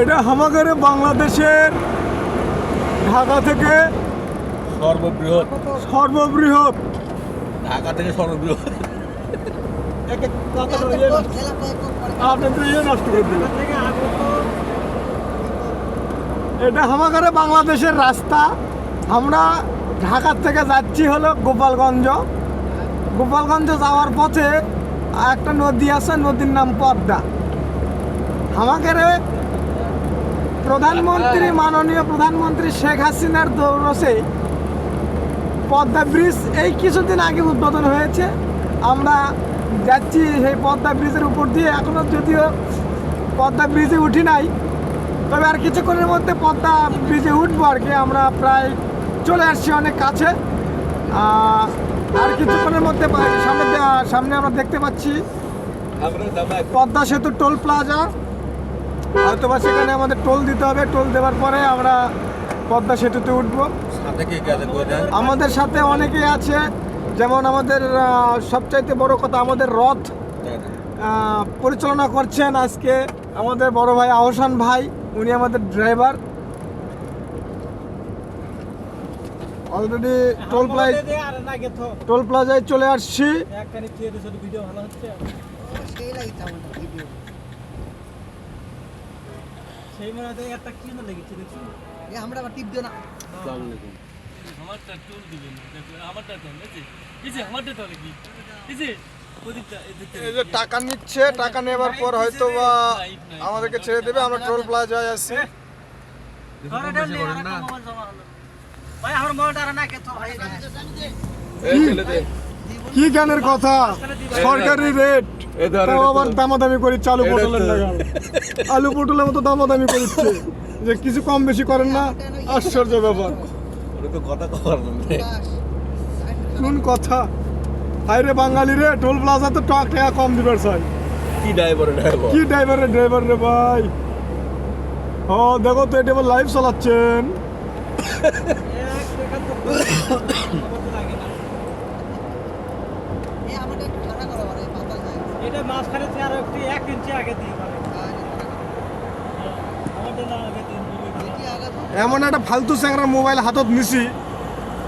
এটা হামাগারে বাংলাদেশের ঢাকা থেকে সর্ববৃহৎ। সর্ববৃহৎ। ঢাকা থেকে সর্ববৃহৎ। আপনি ইয়ে নষ্ট করে দিলেন এটা হামাগারে বাংলাদেশের রাস্তা। আমরা ঢাকার থেকে যাচ্ছি হলো গোপালগঞ্জ। গোপালগঞ্জ যাওয়ার পথে একটা নদী আছে নদীর নাম পদ্মা। হামাগারে প্রধানমন্ত্রী মাননীয় প্রধানমন্ত্রী শেখ হাসিনার দৌরসে পদ্মা ব্রিজ এই কিছুদিন আগে উদ্বোধন হয়েছে। আমরা যাচ্ছি সেই পদ্মা ব্রিজের উপর দিয়ে। এখনও যদিও পদ্মা ব্রিজে উঠি নাই তবে আর কিছুক্ষণের মধ্যে পদ্মা ব্রিজে উঠবো আর কি। আমরা প্রায় চলে আসছি অনেক কাছে। আর কিছুক্ষণের মধ্যে সামনে সামনে আমরা দেখতে পাচ্ছি পদ্মা সেতু টোল প্লাজা। হয়তো বা সেখানে আমাদের টোল দিতে হবে। টোল দেওয়ার পরে আমরা পদ্মা সেতুতে উঠবো। আমাদের সাথে অনেকেই আছে। যেমন আমাদের সবচাইতে বড় কথা আমাদের রথ পরিচালনা করছেন আজকে আমাদের বড় ভাই আহসান ভাই। উনি আমাদের driver. Already toll plaza toll প্লাজায় চলে আসছি। সেই একটা কি না লেগেছে দেখছি? আমরা আবার টিপ দিও না। আসসালামু আলাইকুম। আমারটা টুল দিবেন আমারটা তো নাকি এই যে আমারটা তো নাকি? এই যে এই যে টাকা নিচ্ছে টাকা নেবার পর হয়তো বা আমাদেরকে ছেড়ে দেবে আমরা টোল প্লাজায় না কে তো ভাই এই ছেলে দে কি জ্ঞানের কথা? সরকারি রেট তাও আবার দামাদামি করি চালু পটলের লাগাল আলু পটলের মতো দামাদামি করছে। যে কিছু কম বেশি করেন না আশ্চর্য ব্যাপার। তো কথা হাইরে বাঙালি রে টোল প্লাজা তো টাকা টাকা কম দিবার চাই। কি ড্রাইভার ড্রাইভার কি ড্রাইভার রে ড্রাইভার রে ভাই? ও দেখো তো এটা লাইভ চালাচ্ছেন এই আমাদের একটু ঠান্ডা করো আরে পাতাল যায় এটা মাঝখানে চেয়ার একটি একটু এক ইঞ্চি আগে দিয়ে পারে। আগে এমন একটা ফালতু স্যাংরা মোবাইল হাতত নিছি।